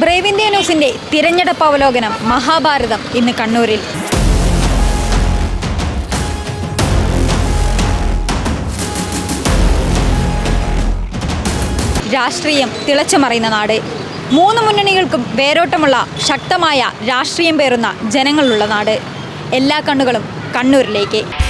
Brave India ന്യൂസിന്റെ തിരഞ്ഞെടുപ്പ് അവലോകനം മഹാഭാരതം ഇന്ന് കണ്ണൂരിൽ. രാഷ്ട്രീയം തിളച്ചുമറിയുന്ന നാട്. മൂന്ന് മുന്നണികൾക്കും വേരോട്ടമുള്ള ശക്തമായ രാഷ്ട്രീയം പേറുന്ന ജനങ്ങളുള്ള നാട്. എല്ലാ കണ്ണുകളും കണ്ണൂരിലേക്ക്.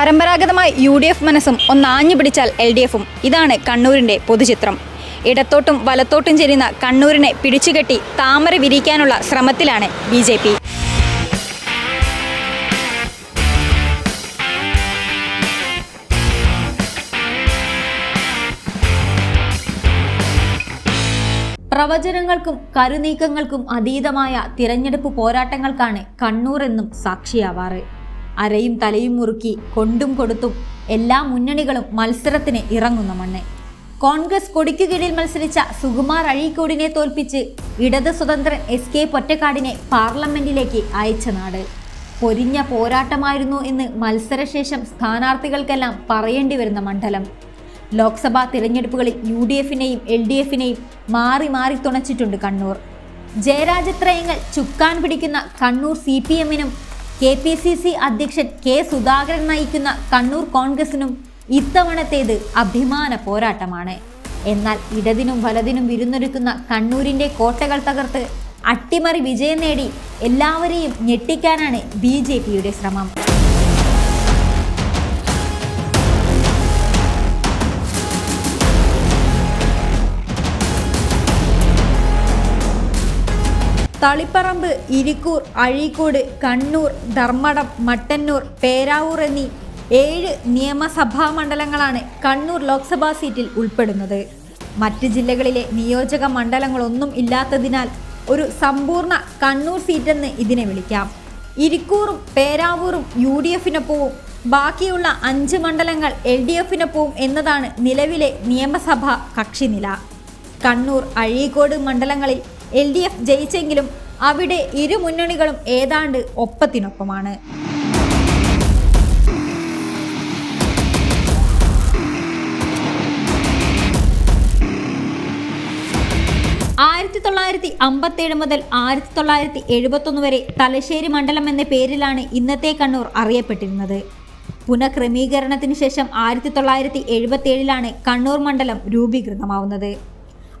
പരമ്പരാഗതമായി യു ഡി എഫ് മനസ്സും ഒന്നാഞ്ഞു പിടിച്ചാൽ എൽ ഡി എഫും. ഇതാണ് കണ്ണൂരിന്റെ പൊതുചിത്രം. ഇടത്തോട്ടും വലത്തോട്ടും ചെരിയുന്ന കണ്ണൂരിനെ പിടിച്ചുകെട്ടി താമര വിരിക്കാനുള്ള ശ്രമത്തിലാണ് ബി ജെ പി. പ്രവചനങ്ങൾക്കും കരുനീക്കങ്ങൾക്കും അതീതമായ തിരഞ്ഞെടുപ്പ് പോരാട്ടങ്ങൾക്കാണ് കണ്ണൂർ എന്നും സാക്ഷിയാവാറ്. അരയും തലയും മുറുക്കി കൊണ്ടും കൊടുത്തും എല്ലാ മുന്നണികളും മത്സരത്തിന് ഇറങ്ങുന്ന മണ്ണ്. കോൺഗ്രസ് കൊടിക്കു കീഴിൽ മത്സരിച്ച സുകുമാർ അഴീക്കോടിനെ തോൽപ്പിച്ച് ഇടത് സ്വതന്ത്രൻ എസ് കെ പൊറ്റക്കാടിനെ പാർലമെന്റിലേക്ക് അയച്ച നാട്. പൊരിഞ്ഞ പോരാട്ടമായിരുന്നു എന്ന് മത്സരശേഷം സ്ഥാനാർത്ഥികൾക്കെല്ലാം പറയേണ്ടി വരുന്ന മണ്ഡലം. ലോക്സഭാ തിരഞ്ഞെടുപ്പുകളിൽ യു ഡി എഫിനെയും എൽ ഡി എഫിനെയും മാറി മാറി തുണച്ചിട്ടുണ്ട് കണ്ണൂർ. ജയരാജത്രയങ്ങൾ ചുക്കാൻ പിടിക്കുന്ന കണ്ണൂർ സി പി എമ്മിനും കെ പി സി സി അധ്യക്ഷൻ കെ സുധാകരൻ നയിക്കുന്ന കണ്ണൂർ കോൺഗ്രസിനും ഇത്തവണത്തേത് അഭിമാന പോരാട്ടമാണ്. എന്നാൽ ഇടതിനും വലതിനും വിരുന്നൊരുക്കുന്ന കണ്ണൂരിന്റെ കോട്ടകൾ തകർത്ത് അട്ടിമറി വിജയം നേടി എല്ലാവരെയും ഞെട്ടിക്കാനാണ് ബി ശ്രമം. തളിപ്പറമ്പ് ഇരിക്കൂർ അഴീക്കോട് കണ്ണൂർ ധർമ്മടം മട്ടന്നൂർ പേരാവൂർ എന്നീ ഏഴ് നിയമസഭാ മണ്ഡലങ്ങളാണ് കണ്ണൂർ ലോക്സഭാ സീറ്റിൽ ഉൾപ്പെടുന്നത്. മറ്റ് ജില്ലകളിലെ നിയോജക മണ്ഡലങ്ങളൊന്നും ഇല്ലാത്തതിനാൽ ഒരു സമ്പൂർണ കണ്ണൂർ സീറ്റെന്ന് ഇതിനെ വിളിക്കാം. ഇരിക്കൂറും പേരാവൂറും യു ഡി എഫിനൊപ്പവും ബാക്കിയുള്ള അഞ്ച് മണ്ഡലങ്ങൾ എൽ ഡി എഫിനൊപ്പവും എന്നതാണ് നിലവിലെ നിയമസഭാ കക്ഷിനില. കണ്ണൂർ അഴീക്കോട് മണ്ഡലങ്ങളിൽ എൽ ഡി എഫ് ജയിച്ചെങ്കിലും അവിടെ ഇരു മുന്നണികളും ഏതാണ്ട് ഒപ്പത്തിനൊപ്പമാണ്. ആയിരത്തി തൊള്ളായിരത്തി അമ്പത്തേഴ് മുതൽ ആയിരത്തി തൊള്ളായിരത്തി എഴുപത്തൊന്ന് വരെ തലശ്ശേരി മണ്ഡലം എന്ന പേരിലാണ് ഇന്നത്തെ കണ്ണൂർ അറിയപ്പെട്ടിരുന്നത്. പുനഃക്രമീകരണത്തിന് ശേഷം ആയിരത്തി തൊള്ളായിരത്തി എഴുപത്തേഴിലാണ് കണ്ണൂർ മണ്ഡലം രൂപീകൃതമാവുന്നത്.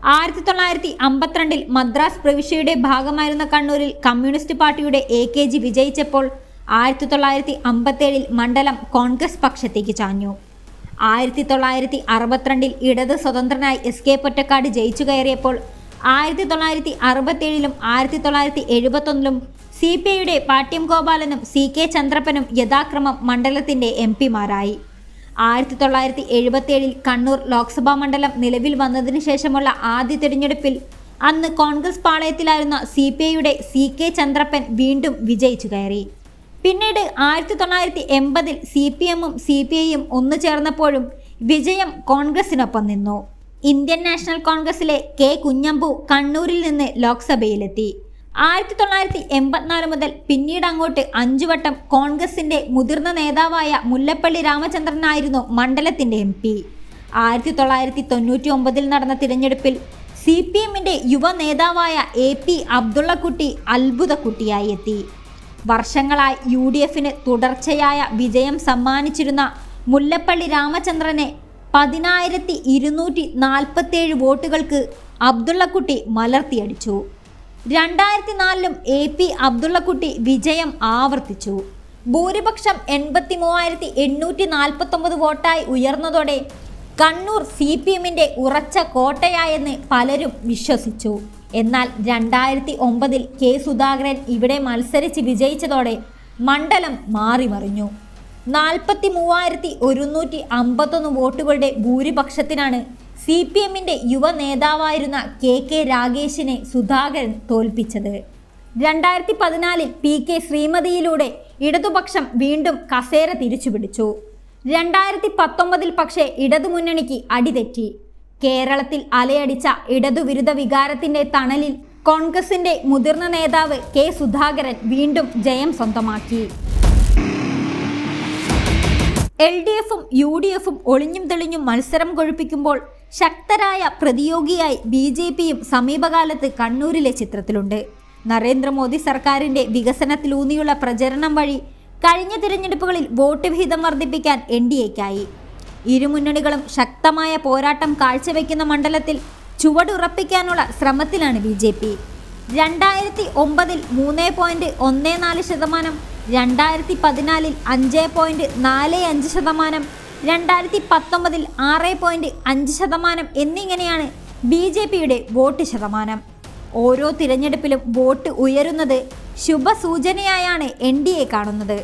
ആയിരത്തി തൊള്ളായിരത്തി അമ്പത്തിരണ്ടിൽ മദ്രാസ് പ്രവിശ്യയുടെ ഭാഗമായിരുന്ന കണ്ണൂരിൽ കമ്മ്യൂണിസ്റ്റ് പാർട്ടിയുടെ എ കെ ജി വിജയിച്ചപ്പോൾ ആയിരത്തി തൊള്ളായിരത്തി അമ്പത്തേഴിൽ മണ്ഡലം കോൺഗ്രസ് പക്ഷത്തേക്ക് ചാഞ്ഞു. ആയിരത്തി തൊള്ളായിരത്തി അറുപത്തിരണ്ടിൽ ഇടത് സ്വതന്ത്രനായി എസ് കെ പൊറ്റക്കാട് ജയിച്ചു കയറിയപ്പോൾ ആയിരത്തി തൊള്ളായിരത്തി അറുപത്തേഴിലും ആയിരത്തി തൊള്ളായിരത്തി എഴുപത്തൊന്നിലും സി പി ഐയുടെ പാട്യം ഗോപാലനും സി കെ ചന്ദ്രപ്പനും യഥാക്രമം മണ്ഡലത്തിന്റെ എം പിമാരായി ആയിരത്തി തൊള്ളായിരത്തി എഴുപത്തിയേഴിൽ കണ്ണൂർ ലോക്സഭാ മണ്ഡലം നിലവിൽ വന്നതിന് ശേഷമുള്ള ആദ്യ തിരഞ്ഞെടുപ്പിൽ അന്ന് കോൺഗ്രസ് പാളയത്തിലായിരുന്ന സി പി ഐയുടെ സി കെ ചന്ദ്രപ്പൻ വീണ്ടും വിജയിച്ചു കയറി. പിന്നീട് ആയിരത്തി തൊള്ളായിരത്തി എൺപതിൽ സി പി എമ്മും സി പി ഐയും ഒന്നു ചേർന്നപ്പോഴും വിജയം കോൺഗ്രസിനൊപ്പം നിന്നു. ഇന്ത്യൻ നാഷണൽ കോൺഗ്രസിലെ കെ കുഞ്ഞമ്പു കണ്ണൂരിൽ നിന്ന് ലോക്സഭയിലെത്തി. ആയിരത്തി തൊള്ളായിരത്തി എൺപത്തിനാല് മുതൽ പിന്നീട് അങ്ങോട്ട് അഞ്ചു വട്ടം കോൺഗ്രസിന്റെ മുതിർന്ന നേതാവായ മുല്ലപ്പള്ളി രാമചന്ദ്രനായിരുന്നു മണ്ഡലത്തിന്റെ എം പി. ആയിരത്തി തൊള്ളായിരത്തി തൊണ്ണൂറ്റി ഒമ്പതിൽ നടന്ന തിരഞ്ഞെടുപ്പിൽ സി പി എമ്മിന്റെ യുവ നേതാവായ എ പി അബ്ദുള്ളക്കുട്ടി അത്ഭുതക്കുട്ടിയായി എത്തി. വർഷങ്ങളായി യു ഡി എഫിന് തുടർച്ചയായ വിജയം സമ്മാനിച്ചിരുന്ന മുല്ലപ്പള്ളി രാമചന്ദ്രനെ പതിനായിരത്തി ഇരുന്നൂറ്റി നാൽപ്പത്തേഴ് വോട്ടുകൾക്ക് അബ്ദുള്ളക്കുട്ടി മലർത്തിയടിച്ചു. രണ്ടായിരത്തി നാലിലും എ പി അബ്ദുള്ളക്കുട്ടി വിജയം ആവർത്തിച്ചു. ഭൂരിപക്ഷം എൺപത്തി മൂവായിരത്തി എണ്ണൂറ്റി നാൽപ്പത്തൊമ്പത് വോട്ടായി ഉയർന്നതോടെ കണ്ണൂർ സി പി എമ്മിന്റെ ഉറച്ച കോട്ടയായെന്ന് പലരും വിശ്വസിച്ചു. എന്നാൽ രണ്ടായിരത്തി ഒമ്പതിൽ കെ സുധാകരൻ ഇവിടെ മത്സരിച്ച് വിജയിച്ചതോടെ മണ്ഡലം മാറിമറിഞ്ഞു. നാൽപ്പത്തി മൂവായിരത്തി ഒരുന്നൂറ്റി അമ്പത്തൊന്ന് വോട്ടുകളുടെ ഭൂരിപക്ഷത്തിനാണ് സി പി എമ്മിന്റെ യുവ നേതാവായിരുന്ന കെ കെ രാഗേഷിനെ സുധാകരൻ തോൽപ്പിച്ചത്. രണ്ടായിരത്തി പതിനാലിൽ പി കെ ശ്രീമതിയിലൂടെ ഇടതുപക്ഷം വീണ്ടും കസേര തിരിച്ചുപിടിച്ചു. രണ്ടായിരത്തി പത്തൊമ്പതിൽ പക്ഷേ ഇടതുമുന്നണിക്ക് അടിതെറ്റി. കേരളത്തിൽ അലയടിച്ച ഇടതുവിരുദ്ധ വികാരത്തിന്റെ തണലിൽ കോൺഗ്രസിന്റെ മുതിർന്ന നേതാവ് കെ സുധാകരൻ വീണ്ടും ജയം സ്വന്തമാക്കി. എൽ ഡി എഫും യു ഡി എഫും ഒളിഞ്ഞും തെളിഞ്ഞും മത്സരം കൊഴുപ്പിക്കുമ്പോൾ ശക്തരായ പ്രതിയോഗിയായി ബി ജെ പിയും സമീപകാലത്ത് കണ്ണൂരിലെ ചിത്രത്തിലുണ്ട്. നരേന്ദ്രമോദി സർക്കാരിന്റെ വികസനത്തിലൂന്നിയുള്ള പ്രചരണം വഴി കഴിഞ്ഞ തിരഞ്ഞെടുപ്പുകളിൽ വോട്ട് വിഹിതം വർദ്ധിപ്പിക്കാൻ എൻ ഡി എക്കായി. ഇരുമുന്നണികളും ശക്തമായ പോരാട്ടം കാഴ്ചവെക്കുന്ന മണ്ഡലത്തിൽ ചുവടുറപ്പിക്കാനുള്ള ശ്രമത്തിലാണ് ബി ജെ പി. രണ്ടായിരത്തി ഒമ്പതിൽ മൂന്ന് പോയിന്റ് ഒന്ന് നാല് ശതമാനം രണ്ടായിരത്തി പതിനാലിൽ അഞ്ച് പോയിന്റ് നാല് അഞ്ച് ശതമാനം രണ്ടായിരത്തി പത്തൊമ്പതിൽ ആറ് പോയിന്റ് അഞ്ച് ശതമാനം എന്നിങ്ങനെയാണ് ബി ജെ പിയുടെ വോട്ട് ശതമാനം. ഓരോ തിരഞ്ഞെടുപ്പിലും വോട്ട് ഉയരുന്നത് ശുഭസൂചനയായാണ് എൻ ഡി എ കാണുന്നത്.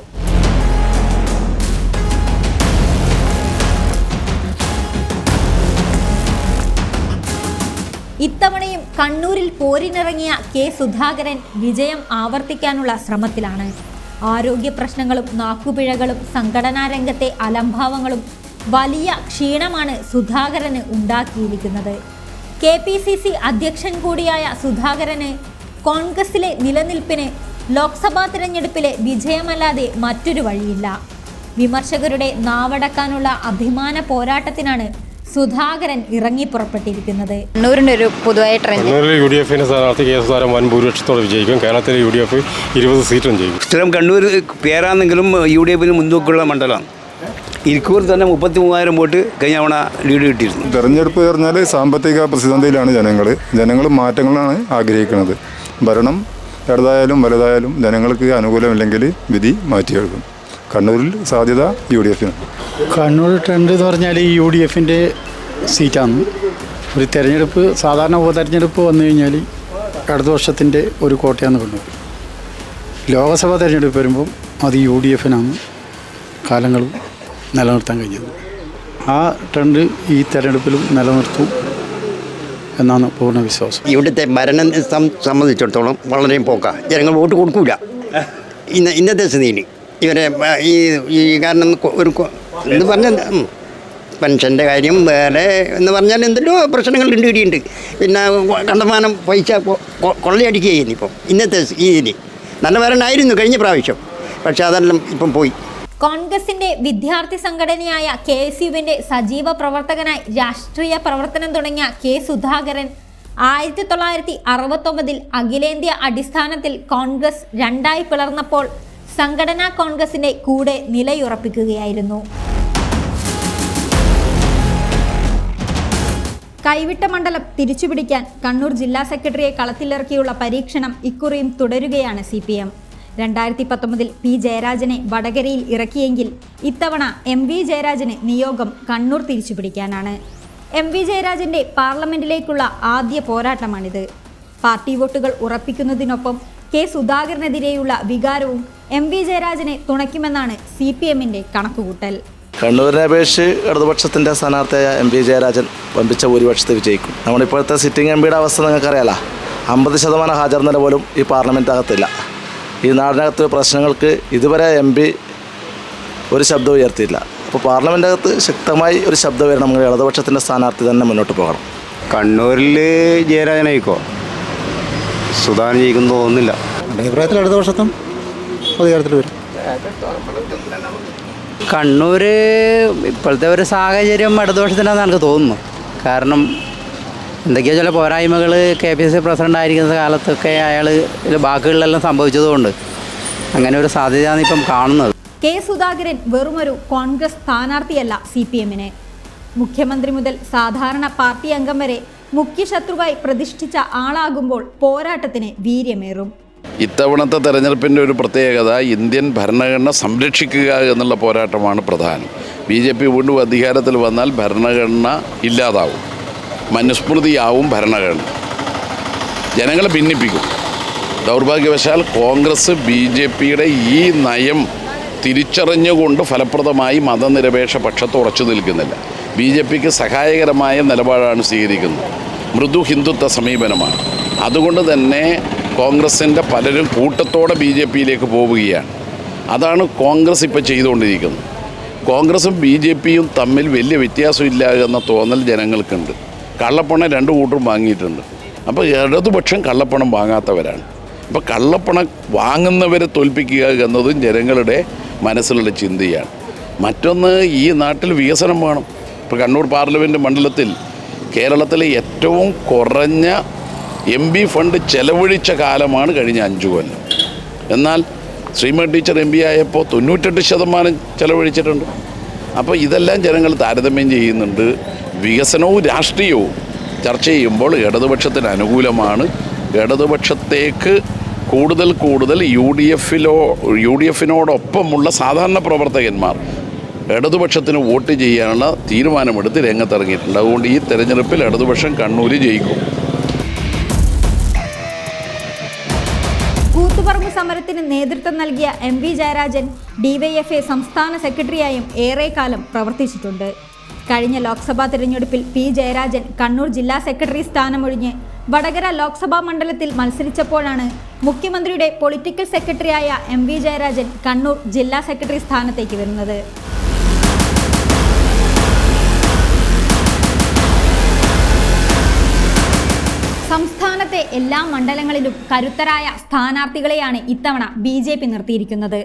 ഇത്തവണയും കണ്ണൂരിൽ പോരിനിറങ്ങിയ കെ സുധാകരൻ വിജയം ആവർത്തിക്കാനുള്ള ശ്രമത്തിലാണ്. ആരോഗ്യ പ്രശ്നങ്ങളും നാക്കുപിഴകളും സംഘടനാ രംഗത്തെ അലംഭാവങ്ങളും വലിയ ക്ഷീണമാണ് സുധാകരന് ഉണ്ടാക്കിയിരിക്കുന്നത്. കെ പി സി സി അധ്യക്ഷൻ കൂടിയായ സുധാകരന് കോൺഗ്രസിലെ നിലനിൽപ്പിന് ലോക്സഭാ തിരഞ്ഞെടുപ്പിലെ വിജയമല്ലാതെ മറ്റൊരു വഴിയില്ല. വിമർശകരുടെ നാവടക്കാനുള്ള അഭിമാന പോരാട്ടത്തിനാണ് സുധാകരൻ ഇറങ്ങിപ്പുറപ്പെട്ടിരിക്കുന്നത് കണ്ണൂരിന്റെ ഒരു പൊതുവായ ട്രെൻഡ്. കണ്ണൂരിൽ യു ഡി എഫിന്റെ സ്ഥാനാർത്ഥി കെ എസ് വൻ ഭൂരിപക്ഷത്തോടെ വിജയിക്കും. കേരളത്തിലെ യു ഡി എഫ് ഇരുപത് സീറ്റും ജയിക്കും. സ്ഥിരം കണ്ണൂർ പേരാണെങ്കിലും യു ഡി എഫിന് മുൻതൂക്കമുള്ള മണ്ഡലമാണ് ഇരിക്കൂർ തന്നെ മുപ്പത്തി മൂവായിരം വോട്ട് കഴിഞ്ഞ തവണ ലീഡ് കിട്ടിയിരുന്നു. തെരഞ്ഞെടുപ്പ് പറഞ്ഞാൽ സാമ്പത്തിക പ്രതിസന്ധിയിലാണ് ജനങ്ങൾ ജനങ്ങൾ മാറ്റങ്ങളാണ് ആഗ്രഹിക്കുന്നത്. ഭരണം ചെറുതായാലും വലുതായാലും ജനങ്ങൾക്ക് അനുകൂലമില്ലെങ്കിൽ വിധി മാറ്റിയെടുക്കും കണ്ണൂരിൽ സാധ്യത യു ഡി എഫിന് കണ്ണൂർ ട്രെൻഡ് എന്ന് പറഞ്ഞാൽ ഈ യു ഡി എഫിന്റെ സീറ്റാണ് ഒരു തെരഞ്ഞെടുപ്പ് സാധാരണ ഉപതെരഞ്ഞെടുപ്പ് വന്നു കഴിഞ്ഞാൽ അടുത്ത വർഷത്തിന്റെ ഒരു കോട്ടയാണ് കണ്ണൂർ ലോകസഭാ തെരഞ്ഞെടുപ്പ് വരുമ്പം അത് യു ഡി എഫിനാണ് കാലങ്ങൾ നിലനിർത്താൻ കഴിഞ്ഞത്. ആ ട്രെൻഡ് ഈ തെരഞ്ഞെടുപ്പിലും നിലനിർത്തും എന്നാണ് പൂർണ വിശ്വാസം. ഇവിടുത്തെ ഭരണം സം- സംബന്ധിച്ചിടത്തോളം വളരെ പോക്ക. ജനങ്ങൾ വോട്ട് കൊടുക്കൂല. ഇന്ന ഇന്നത്തെ സ്ഥിതിയിൽ ഇവരെ ഈ ഈ കാരണം ഒരു എന്ന് പറഞ്ഞാൽ പെൻഷന്റെ കാര്യം വേറെ എന്ന് പറഞ്ഞാൽ എന്തെല്ലോ പ്രശ്നങ്ങൾ ഉണ്ട് ഇടിയുണ്ട്. പിന്നെ കണ്ടമാനം പൈസ കൊള്ളയടിക്കുകയായിരുന്നു ഇപ്പം ഇന്നത്തെ ഇതിന് നല്ല ഭരണമായിരുന്നു കഴിഞ്ഞ പ്രാവശ്യം പക്ഷേ അതെല്ലാം ഇപ്പം പോയി. കോൺഗ്രസിന്റെ വിദ്യാർത്ഥി സംഘടനയായ കെ എസ് യുവിന്റെ സജീവ പ്രവർത്തകനായി രാഷ്ട്രീയ പ്രവർത്തനം തുടങ്ങിയ കെ സുധാകരൻ ആയിരത്തി തൊള്ളായിരത്തി അറുപത്തൊമ്പതിൽ അഖിലേന്ത്യാ അടിസ്ഥാനത്തിൽ കോൺഗ്രസ് രണ്ടായി പിളർന്നപ്പോൾ സംഘടനാ കോൺഗ്രസിന്റെ കൂടെ നിലയുറപ്പിക്കുകയായിരുന്നു. കൈവിട്ട മണ്ഡലം തിരിച്ചുപിടിക്കാൻ കണ്ണൂർ ജില്ലാ സെക്രട്ടറിയെ കളത്തിലിറക്കിയുള്ള പരീക്ഷണം ഇക്കുറിയും തുടരുകയാണ് സി പി എം രണ്ടായിരത്തി പത്തൊമ്പതിൽ പി ജയരാജനെ വടകരയിൽ ഇറക്കിയെങ്കിൽ ഇത്തവണ എം വി ജയരാജന് നിയോഗം കണ്ണൂർ തിരിച്ചുപിടിക്കാനാണ്. എം വി ജയരാജന്റെ പാർലമെന്റിലേക്കുള്ള ആദ്യ പോരാട്ടമാണിത്. പാർട്ടി വോട്ടുകൾ ഉറപ്പിക്കുന്നതിനൊപ്പം കെ സുധാകരനെതിരെയുള്ള വികാരവും എം വി ജയരാജനെ തുണയ്ക്കുമെന്നാണ് സി പി എമ്മിന്റെ കണക്കുകൂട്ടൽ. കണ്ണൂരിനെ അപേക്ഷിച്ച് ഇടതുപക്ഷത്തിന്റെ സ്ഥാനാർത്ഥിയായ എം വി ജയരാജൻ വമ്പിച്ച ഭൂരിപക്ഷത്തെ വിജയിക്കും. നമ്മളിപ്പോഴത്തെ ഇപ്പോഴത്തെ സിറ്റിംഗ് എം പിയുടെ അവസ്ഥ നിങ്ങൾക്കറിയാലോ? അമ്പത് ശതമാനം ഹാജർ നില പോലും ഈ പാർലമെന്റിനകത്തില്ല ഈ നാടിനകത്ത് പ്രശ്നങ്ങൾക്ക് ഇതുവരെ എം പി ഒരു ശബ്ദം ഉയർത്തിയില്ല അപ്പോൾ പാർലമെന്റകത്ത് ശക്തമായി ഒരു ശബ്ദം വരണമെങ്കിൽ ഇടതുപക്ഷത്തിന്റെ സ്ഥാനാർത്ഥി തന്നെ മുന്നോട്ട് പോകണം. കണ്ണൂരിൽ ജയരാജനായിക്കോ സുധാകരൻ ജയിക്കുന്നു തോന്നുന്നില്ല എന്റെ അഭിപ്രായത്തിൽ അടുത്ത വർഷത്തും അധികാരത്തിൽ വരും. കണ്ണൂർ ഇപ്പോഴത്തെ ഒരു സാഹചര്യം ഇടതുപക്ഷത്തിനാണെന്ന് എനിക്ക് തോന്നുന്നു. കാരണം എന്തൊക്കെയോ ചില പോരായ്മകൾ കെ പി സി പ്രസിഡന്റ് ആയിരിക്കുന്ന കാലത്തൊക്കെ അയാൾ ബാക്കികളിലെല്ലാം സംഭവിച്ചതുകൊണ്ട് അങ്ങനെ ഒരു സാധ്യതയാണ് ഇപ്പം കാണുന്നത്. കെ സുധാകരൻ വെറുമൊരു കോൺഗ്രസ് സ്ഥാനാർത്ഥിയല്ല സി പി എമ്മിന്. മുഖ്യമന്ത്രി മുതൽ സാധാരണ പാർട്ടി അംഗം വരെ മുഖ്യശത്രുവായി പ്രതിഷ്ഠിച്ച ആളാകുമ്പോൾ പോരാട്ടത്തിന് വീര്യമേറും. ഇത്തവണത്തെ തെരഞ്ഞെടുപ്പിന്റെ ഒരു പ്രത്യേകത ഇന്ത്യൻ ഭരണഘടന സംരക്ഷിക്കുക എന്നുള്ള പോരാട്ടമാണ് പ്രധാനം. ബി ജെ പി വീണ്ടും അധികാരത്തിൽ വന്നാൽ ഭരണഘടന ഇല്ലാതാവും. മനുസ്മൃതിയാവും ഭരണഘടന. ജനങ്ങളെ ഭിന്നിപ്പിക്കും. ദൗർഭാഗ്യവശാൽ കോൺഗ്രസ് ബി ജെ പിയുടെ ഈ നയം തിരിച്ചറിഞ്ഞുകൊണ്ട് ഫലപ്രദമായി മതനിരപേക്ഷ പക്ഷത്ത് ഉറച്ചു നിൽക്കുന്നില്ല. ബി ജെ പിക്ക് സഹായകരമായ നിലപാടാണ് സ്വീകരിക്കുന്നത്. മൃദു ഹിന്ദുത്വ സമീപനമാണ്. അതുകൊണ്ട് തന്നെ കോൺഗ്രസിന്റെ പലരും കൂട്ടത്തോടെ ബി ജെ പിയിലേക്ക് പോവുകയാണ്. അതാണ് കോൺഗ്രസ് ഇപ്പോൾ ചെയ്തുകൊണ്ടിരിക്കുന്നത്. കോൺഗ്രസും ബി ജെ പിയും തമ്മിൽ വലിയ വ്യത്യാസമില്ല എന്ന തോന്നൽ ജനങ്ങൾക്കുണ്ട്. കള്ളപ്പണം രണ്ട് കൂട്ടരും വാങ്ങിയിട്ടുണ്ട്. അപ്പോൾ ഇടതുപക്ഷം കള്ളപ്പണം വാങ്ങാത്തവരാണ്. അപ്പോൾ കള്ളപ്പണം വാങ്ങുന്നവരെ തോൽപ്പിക്കുക എന്നതും ജനങ്ങളുടെ മനസ്സിലുള്ള ചിന്തയാണ്. മറ്റൊന്ന് ഈ നാട്ടിൽ വികസനം വേണം. ഇപ്പോൾ കണ്ണൂർ പാർലമെന്റ് മണ്ഡലത്തിൽ കേരളത്തിലെ ഏറ്റവും കുറഞ്ഞ എം പി ഫണ്ട് ചെലവഴിച്ച കാലമാണ് കഴിഞ്ഞ അഞ്ചു കൊല്ലം. എന്നാൽ ശ്രീമതി ടീച്ചർ എം പി ആയപ്പോൾ തൊണ്ണൂറ്റെട്ട് ശതമാനം ചെലവഴിച്ചിട്ടുണ്ട്. അപ്പോൾ ഇതെല്ലാം ജനങ്ങൾ താരതമ്യം ചെയ്യുന്നുണ്ട്. വികസനവും രാഷ്ട്രീയവും ചർച്ച ചെയ്യുമ്പോൾ ഇടതുപക്ഷത്തിന് അനുകൂലമാണ്. ഇടതുപക്ഷത്തേക്ക് കൂടുതൽ കൂടുതൽ യു ഡി എഫിലോ യു ഡി എഫിനോടൊപ്പമുള്ള സാധാരണ പ്രവർത്തകന്മാർ ഇടതുപക്ഷത്തിന് വോട്ട് ചെയ്യാനുള്ള തീരുമാനമെടുത്ത് രംഗത്തിറങ്ങിയിട്ടുണ്ട്. അതുകൊണ്ട് ഈ തെരഞ്ഞെടുപ്പിൽ ഇടതുപക്ഷം കണ്ണൂർ ജയിക്കും. കൂത്തുപറമ്പ് സമരത്തിന് നേതൃത്വം നൽകിയ എം വി ജയരാജൻ ഡിവൈഎഫ്ഐ സംസ്ഥാന സെക്രട്ടറിയായും ഏറെക്കാലം പ്രവർത്തിച്ചിട്ടുണ്ട്. കഴിഞ്ഞ ലോക്സഭാ തിരഞ്ഞെടുപ്പിൽ പി ജയരാജൻ കണ്ണൂർ ജില്ലാ സെക്രട്ടറി സ്ഥാനമൊഴിഞ്ഞ് വടകര ലോക്സഭാ മണ്ഡലത്തിൽ മത്സരിച്ചപ്പോഴാണ് മുഖ്യമന്ത്രിയുടെ പൊളിറ്റിക്കൽ സെക്രട്ടറിയായ എം വി ജയരാജൻ കണ്ണൂർ ജില്ലാ സെക്രട്ടറി സ്ഥാനത്തേക്ക് വരുന്നത്. സംസ്ഥാനത്തെ എല്ലാ മണ്ഡലങ്ങളിലും കരുത്തരായ സ്ഥാനാർത്ഥികളെയാണ് ഇത്തവണ ബി ജെ പി നിർത്തിയിരിക്കുന്നത്.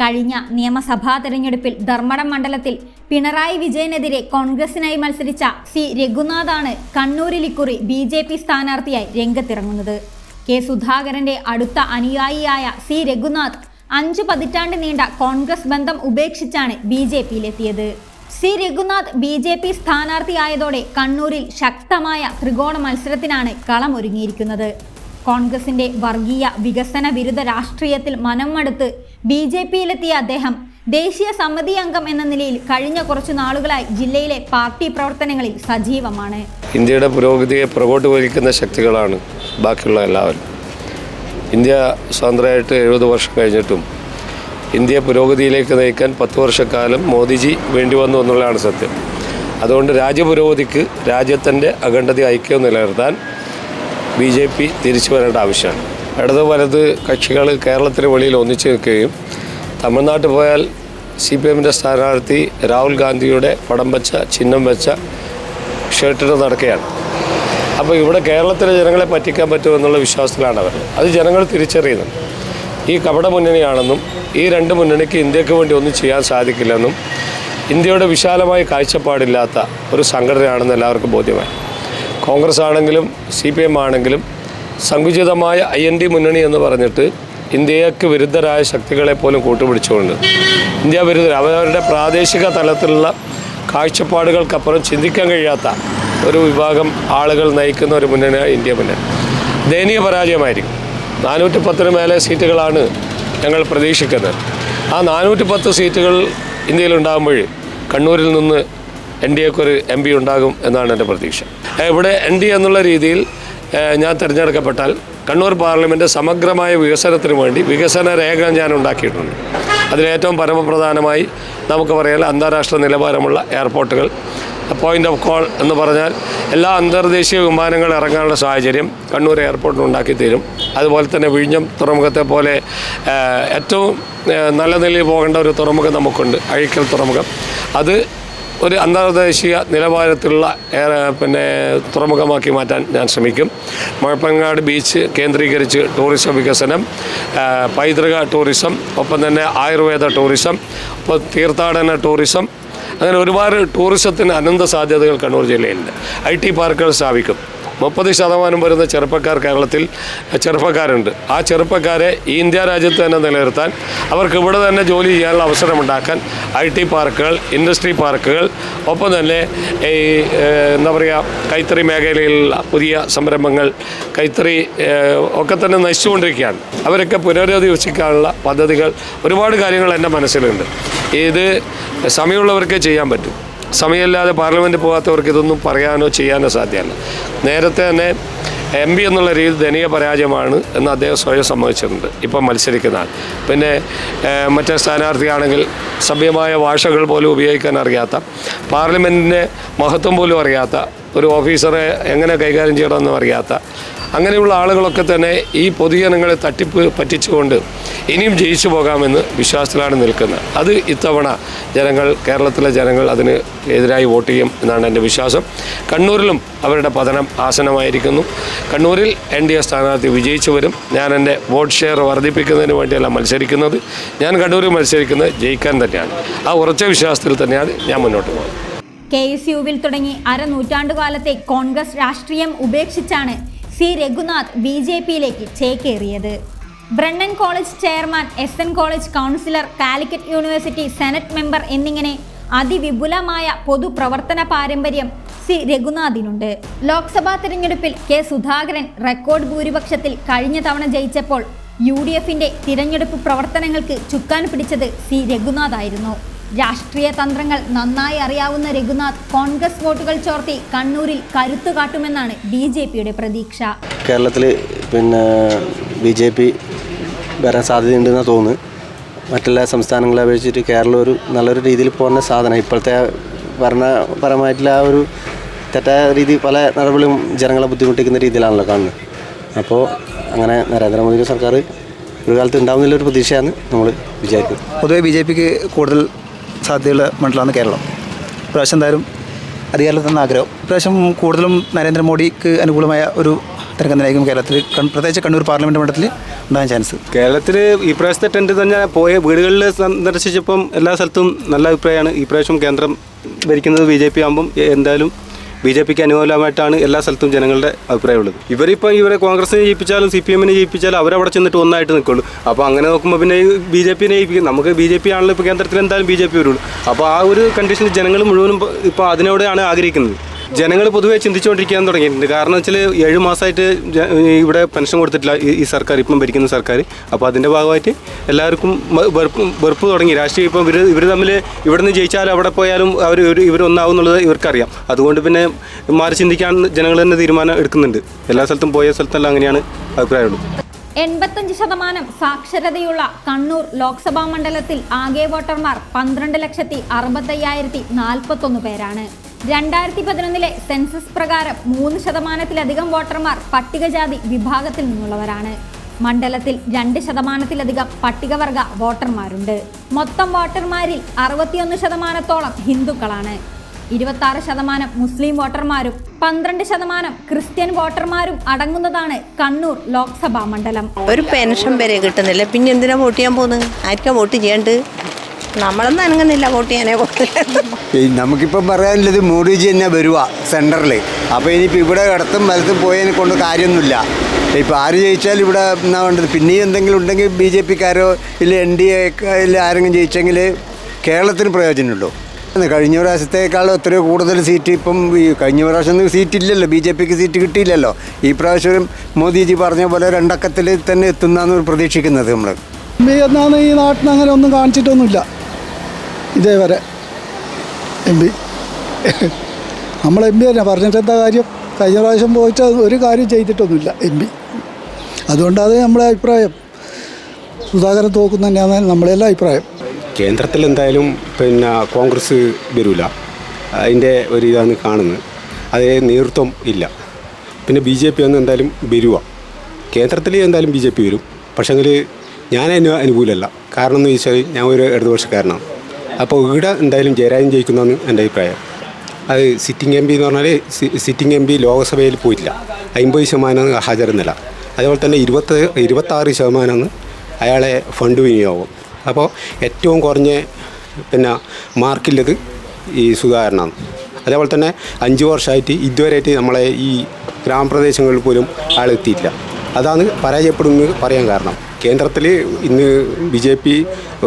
കഴിഞ്ഞ നിയമസഭാ തെരഞ്ഞെടുപ്പിൽ ധർമ്മടം മണ്ഡലത്തിൽ പിണറായി വിജയനെതിരെ കോൺഗ്രസിനായി മത്സരിച്ച സി രഘുനാഥാണ് കണ്ണൂരിൽ ഇക്കുറി ബി ജെ പി സ്ഥാനാർത്ഥിയായി രംഗത്തിറങ്ങുന്നത്. കെ സുധാകരന്റെ അടുത്ത അനുയായിയായ സി രഘുനാഥ് അഞ്ചു പതിറ്റാണ്ട് നീണ്ട കോൺഗ്രസ് ബന്ധം ഉപേക്ഷിച്ചാണ് B J പിയിലെത്തിയത്. C. Raghunath B. J. P സ്ഥാനാർത്ഥിയായതോടെ കണ്ണൂരിൽ ശക്തമായ ത്രികോണ മത്സരത്തിനാണ് കളമൊരുങ്ങിയിരിക്കുന്നത് കോൺഗ്രസിന്റെ വർഗീയ വികസന വിരുദ്ധ രാഷ്ട്രീയത്തിൽ മനം മടുത്ത് ബി. ജെ. പിയിലെത്തിയ അദ്ദേഹം ദേശീയ സമിതി അംഗം എന്ന നിലയിൽ കഴിഞ്ഞ കുറച്ചു നാളുകളായി ജില്ലയിലെ പാർട്ടി പ്രവർത്തനങ്ങളിൽ സജീവമാണ്. ഇന്ത്യയുടെ പുരോഗതിയെ പുറകോട്ട് വലിക്കുന്ന ശക്തികളാണ് ബാക്കിയുള്ള എല്ലാവരും. ഇന്ത്യ സ്വതന്ത്രമായിട്ട് എഴുപത് വർഷം കഴിഞ്ഞിട്ടും ഇന്ത്യയെ പുരോഗതിയിലേക്ക് നയിക്കാൻ പത്ത് വർഷക്കാലം മോദിജി വേണ്ടി വന്നു എന്നുള്ളതാണ് സത്യം. അതുകൊണ്ട് രാജ്യപുരോഗതിക്ക് രാജ്യത്തിന്റെ അഖണ്ഡത ഐക്യം നിലനിർത്താൻ ബി ജെ പി തിരിച്ചു വരേണ്ട ആവശ്യമാണ്. ഇടത് വലത് കക്ഷികൾ കേരളത്തിന് വെളിയിൽ ഒന്നിച്ചു നിൽക്കുകയും തമിഴ്നാട്ടിൽ പോയാൽ സി പി എമ്മിന്റെ സ്ഥാനാർത്ഥി രാഹുൽ ഗാന്ധിയുടെ പടം വെച്ച ചിഹ്നം വെച്ച ഷർട്ടിട്ട് നടക്കുകയാണ്. അപ്പോൾ ഇവിടെ കേരളത്തിലെ ജനങ്ങളെ പറ്റിക്കാൻ പറ്റുമെന്നുള്ള വിശ്വാസത്തിലാണ് അവർ. അത് ജനങ്ങൾ തിരിച്ചറിയുന്നുണ്ട്. ഈ കപട മുന്നണിയാണെന്നും ഈ രണ്ട് മുന്നണിക്ക് ഇന്ത്യയ്ക്ക് വേണ്ടി ഒന്നും ചെയ്യാൻ സാധിക്കില്ലെന്നും ഇന്ത്യയുടെ വിശാലമായ കാഴ്ചപ്പാടില്ലാത്ത ഒരു സംഘടനയാണെന്ന് എല്ലാവർക്കും ബോധ്യമായി. കോൺഗ്രസ് ആണെങ്കിലും സി പി എം ആണെങ്കിലും സങ്കുചിതമായ ഐ എൻ ഡി മുന്നണി എന്ന് പറഞ്ഞിട്ട് ഇന്ത്യയ്ക്ക് വിരുദ്ധരായ ശക്തികളെ പോലും കൂട്ടുപിടിച്ചുകൊണ്ട് ഇന്ത്യ വിരുദ്ധർ അവരവരുടെ പ്രാദേശിക തലത്തിലുള്ള കാഴ്ചപ്പാടുകൾക്കപ്പുറം ചിന്തിക്കാൻ കഴിയാത്ത ഒരു വിഭാഗം ആളുകൾ നയിക്കുന്ന ഒരു മുന്നണിയാണ് ഇന്ത്യ മുന്നണി. ദയനീയ പരാജയമായിരിക്കും. നാനൂറ്റി പത്തിന് മേലെ സീറ്റുകളാണ് ഞങ്ങൾ പ്രതീക്ഷിക്കുന്നത്. ആ നാനൂറ്റി പത്ത് സീറ്റുകൾ ഇന്ത്യയിലുണ്ടാകുമ്പോൾ കണ്ണൂരിൽ നിന്ന് എൻ ഡി എക്ക് ഒരു എം പി ഉണ്ടാകും എന്നാണ് എന്റെ പ്രതീക്ഷ. ഇവിടെ എൻ ഡി എന്നുള്ള രീതിയിൽ ഞാൻ തിരഞ്ഞെടുക്കപ്പെട്ടാൽ കണ്ണൂർ പാർലമെന്റ് സമഗ്രമായ വികസനത്തിന് വേണ്ടി വികസന രേഖ ഞാൻ ഉണ്ടാക്കിയിട്ടുണ്ട്. അതിലേറ്റവും പരമപ്രധാനമായി നമുക്ക് പറയാൻ അന്താരാഷ്ട്ര നിലവാരമുള്ള എയർപോർട്ടുകൾ. പോയിന്റ് ഓഫ് കോൾ എന്ന് പറഞ്ഞാൽ എല്ലാ അന്തർദേശീയ വിമാനങ്ങൾ ഇറങ്ങാനുള്ള സാഹചര്യം കണ്ണൂർ എയർപോർട്ടിന് ഉണ്ടാക്കി തരും. അതുപോലെ തന്നെ വിഴിഞ്ഞം തുറമുഖത്തെ പോലെ ഏറ്റവും നല്ല നിലയിൽ പോകേണ്ട ഒരു തുറമുഖം നമുക്കുണ്ട് അഴിക്കൽ തുറമുഖം. അത് ഒരു അന്തർദേശീയ നിലവാരത്തിലുള്ള പിന്നെ തുറമുഖമാക്കി മാറ്റാൻ ഞാൻ ശ്രമിക്കും. മുഴപ്പങ്ങാട് ബീച്ച് കേന്ദ്രീകരിച്ച് ടൂറിസം വികസനം പൈതൃക ടൂറിസം ഒപ്പം തന്നെ ആയുർവേദ ടൂറിസം ഒപ്പം തീർത്ഥാടന ടൂറിസം. അങ്ങനെ ഒരുപാട് ടൂറിസത്തിന് അനന്ത സാധ്യതകൾ കണ്ണൂർ ജില്ലയിലുണ്ട്. ഐ ടി പാർക്കുകൾ സ്ഥാപിക്കും. മുപ്പത് ശതമാനം വരുന്ന ചെറുപ്പക്കാർ കേരളത്തിൽ ചെറുപ്പക്കാരുണ്ട്. ആ ചെറുപ്പക്കാരെ ഈ ഇന്ത്യ രാജ്യത്ത് തന്നെ നിലനിർത്താൻ അവർക്ക് ഇവിടെ തന്നെ ജോലി ചെയ്യാനുള്ള അവസരമുണ്ടാക്കാൻ ഐ ടി പാർക്കുകൾ ഇൻഡസ്ട്രി പാർക്കുകൾ ഒപ്പം തന്നെ ഈ എന്താ പറയുക കൈത്തറി മേഖലയിലുള്ള പുതിയ സംരംഭങ്ങൾ കൈത്തറി ഒക്കെ തന്നെ നശിച്ചുകൊണ്ടിരിക്കുകയാണ്. അവരൊക്കെ പുനരധിവസിക്കാനുള്ള പദ്ധതികൾ ഒരുപാട് കാര്യങ്ങൾ എന്റെ മനസ്സിലുണ്ട്. ഇത് സമയമുള്ളവർക്കേ ചെയ്യാൻ പറ്റും. സമയമില്ലാതെ പാർലമെന്റ് പോകാത്തവർക്ക് ഇതൊന്നും പറയാനോ ചെയ്യാനോ സാധ്യമല്ല. നേരത്തെ തന്നെ എം പി എന്നുള്ള രീതി ദയനീയ പരാജയമാണ് എന്ന് അദ്ദേഹം സ്വയം സമ്മതിച്ചിട്ടുണ്ട്. ഇപ്പം മത്സരിക്കുന്ന ആൾ. പിന്നെ മറ്റേ സ്ഥാനാർത്ഥിയാണെങ്കിൽ സഭ്യമായ ഭാഷകൾ പോലും ഉപയോഗിക്കാൻ അറിയാത്ത പാർലമെന്റിന്റെ മഹത്വം പോലും അറിയാത്ത ഒരു ഓഫീസറെ എങ്ങനെ കൈകാര്യം ചെയ്യണമെന്നും അറിയാത്ത അങ്ങനെയുള്ള ആളുകളൊക്കെ തന്നെ ഈ പൊതുജനങ്ങളെ തട്ടിപ്പ് പറ്റിച്ചുകൊണ്ട് ഇനിയും ജയിച്ചു പോകാമെന്ന് വിശ്വാസത്തിലാണ് നിൽക്കുന്നത്. അത് ഇത്തവണ ജനങ്ങൾ കേരളത്തിലെ ജനങ്ങൾ അതിന് എതിരായി വോട്ട് ചെയ്യും എന്നാണ് എന്റെ വിശ്വാസം. കണ്ണൂരിലും അവരുടെ പതനം ആസനമായിരിക്കുന്നു കണ്ണൂരിൽ എൻ ഡി എ സ്ഥാനാർത്ഥി വിജയിച്ചു വരും. ഞാൻ എന്റെ വോട്ട് ഷെയർ വർദ്ധിപ്പിക്കുന്നതിന് വേണ്ടിയല്ല മത്സരിക്കുന്നത്. ഞാൻ കണ്ണൂരിൽ മത്സരിക്കുന്നത് ജയിക്കാൻ തന്നെയാണ്. ആ ഉറച്ച വിശ്വാസത്തിൽ തന്നെയാണ് ഞാൻ മുന്നോട്ട് പോകുന്നത്. കെ എസ് യുവിൽ തുടങ്ങി അരനൂറ്റാണ്ടുകാലത്തെ കോൺഗ്രസ് രാഷ്ട്രീയം ഉപേക്ഷിച്ചാണ് സി രഘുനാഥ് ബി ജെ പിയിലേക്ക് ചേക്കേറിയത്. Brennan college chairman S N college councillor Calicut university senate member എന്നിങ്ങനെ അതിവിപുലമായ പൊതുപ്രവർത്തന പാരമ്പര്യം സി രഘുനാഥിനുണ്ട്. ലോക്സഭാ തിരഞ്ഞെടുപ്പിൽ കെ സുധാകരൻ റെക്കോർഡ് ഭൂരിപക്ഷത്തിൽ കഴിഞ്ഞ തവണ ജയിച്ചപ്പോൾ യു ഡി എഫിന്റെ തിരഞ്ഞെടുപ്പ് പ്രവർത്തനങ്ങൾക്ക് ചുക്കാൻ പിടിച്ചത് സി രഘുനാഥായിരുന്നു. രാഷ്ട്രീയ തന്ത്രങ്ങൾ നന്നായി അറിയാവുന്ന രഘുനാഥ് കോൺഗ്രസ് വോട്ടുകൾ ചോർത്തി കണ്ണൂരിൽ കരുത്തു കാട്ടുമെന്നാണ് ബി ജെ പിയുടെ പ്രതീക്ഷ. കേരളത്തിൽ പിന്നെ ബി ജെ പി വരാൻ സാധ്യതയുണ്ടെന്ന് തോന്നുന്നു. മറ്റെല്ലാ സംസ്ഥാനങ്ങളെ അപേക്ഷിച്ചിട്ട് കേരളം ഒരു നല്ലൊരു രീതിയിൽ പോകുന്ന സാധനം ഇപ്പോഴത്തെ ഭരണപരമായിട്ടുള്ള ആ ഒരു തെറ്റായ രീതി പല നടപടികളും ജനങ്ങളെ ബുദ്ധിമുട്ടിക്കുന്ന രീതിയിലാണല്ലോ കാണുന്നത്. അപ്പോൾ അങ്ങനെ നരേന്ദ്രമോദിയുടെ സർക്കാർ ഒരു കാലത്ത് ഉണ്ടാവുന്നില്ലൊരു പ്രതീക്ഷയാണ് നമ്മൾ വിചാരിക്കുന്നത്. പൊതുവെ ബി ജെ പിക്ക് കൂടുതൽ സാധ്യതയുള്ള മണ്ഡലമാണ് കേരളം. പ്രാവശ്യം എന്തായാലും അധികാരത്തിൽ നിന്ന് ആഗ്രഹം. പ്രാവശ്യം കൂടുതലും നരേന്ദ്രമോദിക്ക് അനുകൂലമായ ഒരു തിരഞ്ഞെടുപ്പായിരിക്കും കേരളത്തിൽ. കൺ- പ്രത്യേകിച്ച് കണ്ണൂർ പാർലമെന്റ് മണ്ഡലത്തിൽ ഉണ്ടാകാൻ ചാൻസ്. കേരളത്തിൽ ഈ പ്രാവശ്യത്തെ ടെന്റ് തന്നെ പോയ വീടുകളിൽ സന്ദർശിച്ചപ്പം എല്ലാ സ്ഥലത്തും നല്ല അഭിപ്രായമാണ്. ഈ പ്രാവശ്യം കേന്ദ്രം ഭരിക്കുന്നത് ബി ജെ പി ആകുമ്പം എന്തായാലും ബി ജെ പിക്ക് അനുകൂലമായിട്ടാണ് എല്ലാ സ്ഥലത്തും ജനങ്ങളുടെ അഭിപ്രായമുള്ളത്. ഇവരിപ്പോൾ ഇവരെ കോൺഗ്രസിനെ ജയിപ്പിച്ചാലും സി പി എമ്മിനെ ജയിപ്പിച്ചാലും അവരവിടെ ചെന്നിട്ട് ഒന്നായിട്ട് നിൽക്കുള്ളൂ. അപ്പോൾ അങ്ങനെ നോക്കുമ്പോൾ പിന്നെ ബി ജെ പിനെ ജയിപ്പിക്കും. നമുക്ക് ബി ജെ പി ആണല്ലോ ഇപ്പോൾ കേന്ദ്രത്തിൽ എന്തായാലും ബി ജെ പി വരുള്ളൂ. അപ്പോൾ ആ ഒരു കണ്ടീഷനിൽ ജനങ്ങൾ മുഴുവനും ഇപ്പോൾ അതിനോടെയാണ് ആഗ്രഹിക്കുന്നത്. ജനങ്ങൾ പൊതുവെ ചിന്തിച്ചുകൊണ്ടിരിക്കാൻ തുടങ്ങിയിട്ടുണ്ട്. കാരണം വെച്ചാൽ ഏഴ് മാസമായിട്ട് ഇവിടെ പെൻഷൻ കൊടുത്തിട്ടില്ല ഈ- സർക്കാർ ഇപ്പം ഭരിക്കുന്ന സർക്കാർ. അപ്പോൾ അതിന്റെ ഭാഗമായിട്ട് എല്ലാവർക്കും വെറുപ്പ് തുടങ്ങി. രാഷ്ട്രീയം ഇപ്പം ഇവർ ഇവർ തമ്മിൽ ഇവിടെ നിന്ന് ജയിച്ചാലും അവിടെ പോയാലും അവർ ഇവരൊന്നാവും എന്നുള്ളത് ഇവർക്കറിയാം. അതുകൊണ്ട് പിന്നെ മാറി ചിന്തിക്കാൻ ജനങ്ങൾ തന്നെ തീരുമാനം എടുക്കുന്നുണ്ട്. എല്ലാ സ്ഥലത്തും പോയ സ്ഥലത്തെല്ലാം അങ്ങനെയാണ് അഭിപ്രായമുള്ളത്. എൺപത്തഞ്ച് ശതമാനം സാക്ഷരതയുള്ള കണ്ണൂർ ലോക്സഭാ മണ്ഡലത്തിൽ ആകെ വോട്ടർമാർ പന്ത്രണ്ട് ലക്ഷത്തി അറുപത്തയ്യായിരത്തി നാൽപ്പത്തൊന്ന് പേരാണ്. രണ്ടായിരത്തി പതിനൊന്നിലെ സെൻസസ് പ്രകാരം മൂന്ന് ശതമാനത്തിലധികം വോട്ടർമാർ പട്ടികജാതി വിഭാഗത്തിൽ നിന്നുള്ളവരാണ്. മണ്ഡലത്തിൽ രണ്ട് ശതമാനത്തിലധികം പട്ടികവർഗ വോട്ടർമാരുണ്ട്. മൊത്തം വോട്ടർമാരിൽ അറുപത്തിയൊന്ന് ശതമാനത്തോളം ഹിന്ദുക്കളാണ്. ഇരുപത്തി ശതമാനം മുസ്ലിം വോട്ടർമാരും പന്ത്രണ്ട് ശതമാനം ക്രിസ്ത്യൻ വോട്ടർമാരും അടങ്ങുന്നതാണ് കണ്ണൂർ ലോക്സഭാ മണ്ഡലം. ഒരു പെൻഷൻ വരെ കിട്ടുന്നില്ല. പിന്നെ എന്തിനാ വോട്ട് ചെയ്യാൻ പോകുന്നത്? ആർക്കാ വോട്ട് ചെയ്യേണ്ടത്? നമ്മളൊന്നും അനങ്ങുന്നില്ല വോട്ട് ചെയ്യാനേ പോകുന്നില്ല നമുക്കിപ്പം പറയാനുള്ളത് മോഡിജി തന്നെ വരുക സെന്ററിൽ അപ്പോൾ ഇനിയിപ്പോൾ ഇവിടെ ഇടത്തും വലത്തും പോയതിനെ കൊണ്ട് കാര്യമൊന്നുമില്ല. ഇപ്പോൾ ആര് ജയിച്ചാൽ ഇവിടെ എന്നാ വേണ്ടത്? പിന്നെയും എന്തെങ്കിലും ഉണ്ടെങ്കിൽ ബി ജെ പിക്കാരോ ഇല്ല എൻ ഡി ഇല്ല ആരെങ്കിലും ജയിച്ചെങ്കിൽ കേരളത്തിന് പ്രയോജനമുള്ളൂ കഴിഞ്ഞ പ്രാവശ്യത്തേക്കാളും എത്രയോ കൂടുതൽ സീറ്റ് ഇപ്പം ഈ കഴിഞ്ഞ പ്രാവശ്യം സീറ്റ് ഇല്ലല്ലോ ബി ജെ പിക്ക് സീറ്റ് കിട്ടിയില്ലല്ലോ. ഈ പ്രാവശ്യം മോദിജി പറഞ്ഞ പോലെ രണ്ടക്കത്തിൽ തന്നെ എത്തുന്നാന്ന് പ്രതീക്ഷിക്കുന്നത് നമ്മൾ എന്നാണ് ഈ നാട്ടിൽ അങ്ങനെ ഒന്നും കാണിച്ചിട്ടൊന്നുമില്ല. ഇതേവരെ. M P. നമ്മൾ എം പി തന്നെ പറഞ്ഞിട്ട് എന്താ കാര്യം? കഴിഞ്ഞ പ്രാവശ്യം പോയിട്ട് ഒരു കാര്യം ചെയ്തിട്ടൊന്നുമില്ല എം പി. അതുകൊണ്ടത് നമ്മുടെ അഭിപ്രായം. സുധാകരൻ തോക്കുന്ന തന്നെയാണ് നമ്മളെല്ലാം അഭിപ്രായം. കേന്ദ്രത്തിൽ എന്തായാലും പിന്നെ കോൺഗ്രസ് വരില്ല അതിന്റെ ഒരു ഇതാണ് കാണുന്നത്. അതേ നേതൃത്വം ഇല്ല. പിന്നെ ബി ജെ പി ഒന്നും എന്തായാലും വരുക കേന്ദ്രത്തിൽ എന്തായാലും ബി ജെ പി വരും. പക്ഷേങ്കിൽ ഞാൻ അതിന് അനുകൂലമല്ല കാരണം എന്ന് ചോദിച്ചാൽ ഞാൻ ഒരു ഇടതുപക്ഷക്കാരനാണ്. അപ്പോൾ ഇവിടെ എന്തായാലും ജയരാജൻ ജയിക്കുന്നതാണ് എന്റെ അഭിപ്രായം. അത് സിറ്റിംഗ് എം പി എന്ന് പറഞ്ഞാൽ സിറ്റിംഗ് എം പി ലോക്സഭയിൽ പോയിട്ടില്ല. അമ്പത് ശതമാനം ഹാജർ നില അതുപോലെ തന്നെ ഇരുപത്തി ഇരുപത്താറ് ശതമാനമാണ് അയാളെ ഫണ്ട് വിനിയോഗം. അപ്പോൾ ഏറ്റവും കുറഞ്ഞ പിന്നെ മാർക്കുള്ളത് ഈ സുധാകരനാണ്. അതേപോലെ തന്നെ അഞ്ച് വർഷമായിട്ട് ഇതുവരെയായിട്ട് നമ്മളെ ഈ ഗ്രാമപ്രദേശങ്ങളിൽ പോലും ആളെത്തിയിട്ടില്ല അതാണ് പരാജയപ്പെടുന്നത് പറയാൻ കാരണം. കേന്ദ്രത്തിൽ ഇന്ന് ബി ജെ പി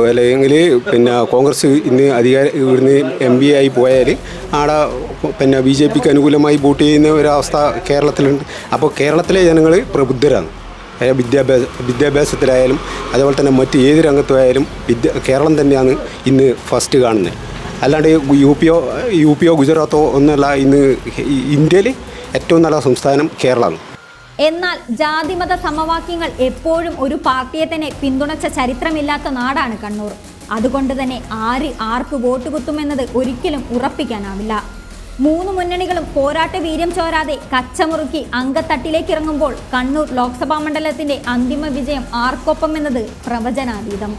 അല്ലെങ്കിൽ പിന്നെ കോൺഗ്രസ് ഇന്ന് അധികാര ഇവിടുന്ന് എം പി ആയി പോയാൽ ആടെ പിന്നെ ബി ജെ പിക്ക് അനുകൂലമായി വോട്ട് ചെയ്യുന്ന ഒരവസ്ഥ കേരളത്തിലുണ്ട്. അപ്പോൾ കേരളത്തിലെ ജനങ്ങൾ പ്രബുദ്ധരാണ്. വിദ്യാഭ്യാസ വിദ്യാഭ്യാസത്തിലായാലും അതുപോലെ തന്നെ മറ്റ് ഏത് രംഗത്തായാലും വിദ്യ കേരളം തന്നെയാണ് ഇന്ന് ഫസ്റ്റ് കാണുന്നത്. അല്ലാണ്ട് യു പിയോ യു പിയോ ഗുജറാത്തോ ഒന്നല്ല ഇന്ന് ഇന്ത്യയിൽ ഏറ്റവും നല്ല സംസ്ഥാനം കേരളമാണ്. എന്നാൽ ജാതിമത സമവാക്യങ്ങൾ എപ്പോഴും ഒരു പാർട്ടിയെ തന്നെ പിന്തുണച്ച ചരിത്രമില്ലാത്ത നാടാണ് കണ്ണൂർ. അതുകൊണ്ട് തന്നെ ആര് ആർക്ക് വോട്ട് കുത്തുമെന്നത് ഒരിക്കലും ഉറപ്പിക്കാനാവില്ല. മൂന്ന് മുന്നണികളും പോരാട്ട വീര്യം ചോരാതെ കച്ചമുറുക്കി അങ്കത്തട്ടിലേക്ക് ഇറങ്ങുമ്പോൾ കണ്ണൂർ ലോക്സഭാ മണ്ഡലത്തിന്റെ അന്തിമ വിജയം ആർക്കൊപ്പം എന്നത് പ്രവചനാതീതം.